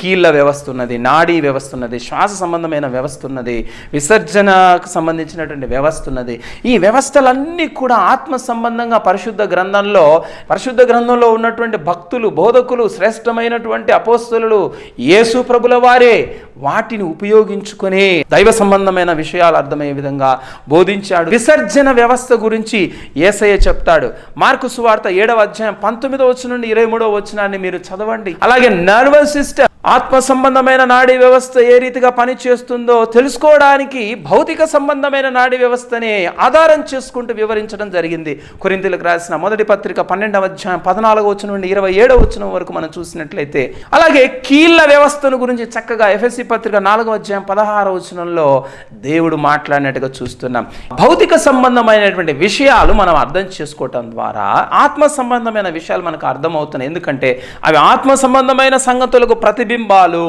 కీళ్ళ వ్యవస్థ ఉన్నది నాడీ వ్యవస్థ ఉన్నది శ్వాస సంబంధమైన వ్యవస్థ ఉన్నది విసర్జనకు సంబంధించినటువంటి వ్యవస్థ ఉన్నది. ఈ వ్యవస్థలన్నీ కూడా ఆత్మ సంబంధంగా పరిశుద్ధ గ్రంథంలో పరిశుద్ధ గ్రంథంలో ఉన్నటువంటి భక్తులు బోధకులు శ్రేష్టమైనటువంటి అపోస్తులు యేసు ప్రభుల వారే వాటిని ఉపయోగించుకొని దైవ సంబంధమైన విషయాలు అర్థమయ్యే విధంగా బోధించాడు. విసర్జన వ్యవస్థ గురించి ఏసయ్య చెప్తాడు. మార్కు సువార్త ఏడవ అధ్యాయం పంతొమ్మిదో వచ్చిన నుండి ఇరవై మూడో వచ్చినాన్ని మీరు చదవండి. అలాగే నర్వస్ సిస్టమ్ ఆత్మ సంబంధమైన నాడీ వ్యవస్థ ఏ రీతిగా పనిచేస్తుందో తెలుసుకోవడానికి భౌతిక సంబంధమైన నాడీ వ్యవస్థని ఆధారం చేసుకుంటూ వివరించడం జరిగింది. కొరింతలకు రాసిన మొదటి పత్రిక పన్నెండవ అధ్యాయం పద్నాలుగు వచ్చిన నుండి ఇరవై ఏడవ వచ్చిన వరకు మనం చూసినట్లయితే అలాగే కీళ్ళ వ్యవస్థను గురించి చక్కగా ఎఫ్ఎస్సి పత్రిక నాలుగవ అధ్యాయం పదహారవ వచనంలో దేవుడు మాట్లాడినట్టుగా చూస్తున్నాం. భౌతిక సంబంధమైనటువంటి విషయాలు మనం అర్థం చేసుకోవటం ద్వారా ఆత్మ సంబంధమైన విషయాలు మనకు అర్థమవుతున్నాయి. ఎందుకంటే అవి ఆత్మ సంబంధమైన సంగతులకు ప్రతిబింబాలు